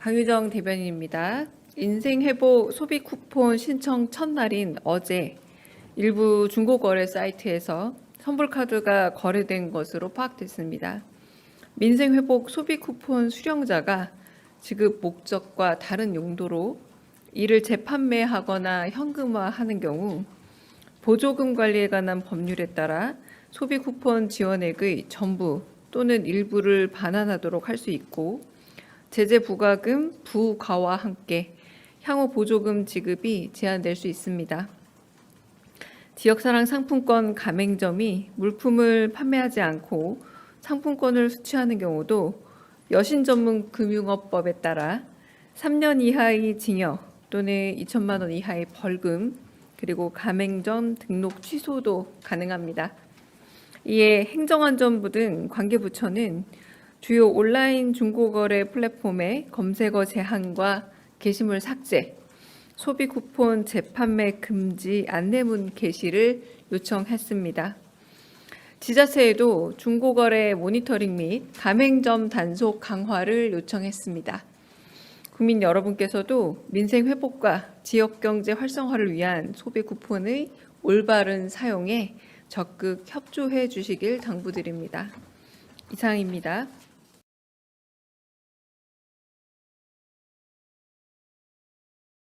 강유정 대변인입니다. 인생회복 소비 쿠폰 신청 첫날인 어제 일부 중고거래 사이트에서 선불카드가 거래된 것으로 파악됐습니다. 민생회복 소비 쿠폰 수령자가 지급 목적과 다른 용도로 이를 재판매하거나 현금화하는 경우 보조금 관리에 관한 법률에 따라 소비 쿠폰 지원액의 전부 또는 일부를 반환하도록 할 수 있고 제재 부과금 부과와 함께 향후 보조금 지급이 제한될 수 있습니다. 지역사랑 상품권 가맹점이 물품을 판매하지 않고 상품권을 수취하는 경우도 여신 전문 금융업법에 따라 3년 이하의 징역 또는 2천만 원 이하의 벌금 그리고 가맹점 등록 취소도 가능합니다. 이에 행정안전부 등 관계부처는 주요 온라인 중고거래 플랫폼의 검색어 제한과 게시물 삭제, 소비 쿠폰 재판매 금지 안내문 게시를 요청했습니다. 지자체에도 중고거래 모니터링 및 가맹점 단속 강화를 요청했습니다. 국민 여러분께서도 민생 회복과 지역 경제 활성화를 위한 소비 쿠폰의 올바른 사용에 적극 협조해 주시길 당부드립니다. 이상입니다.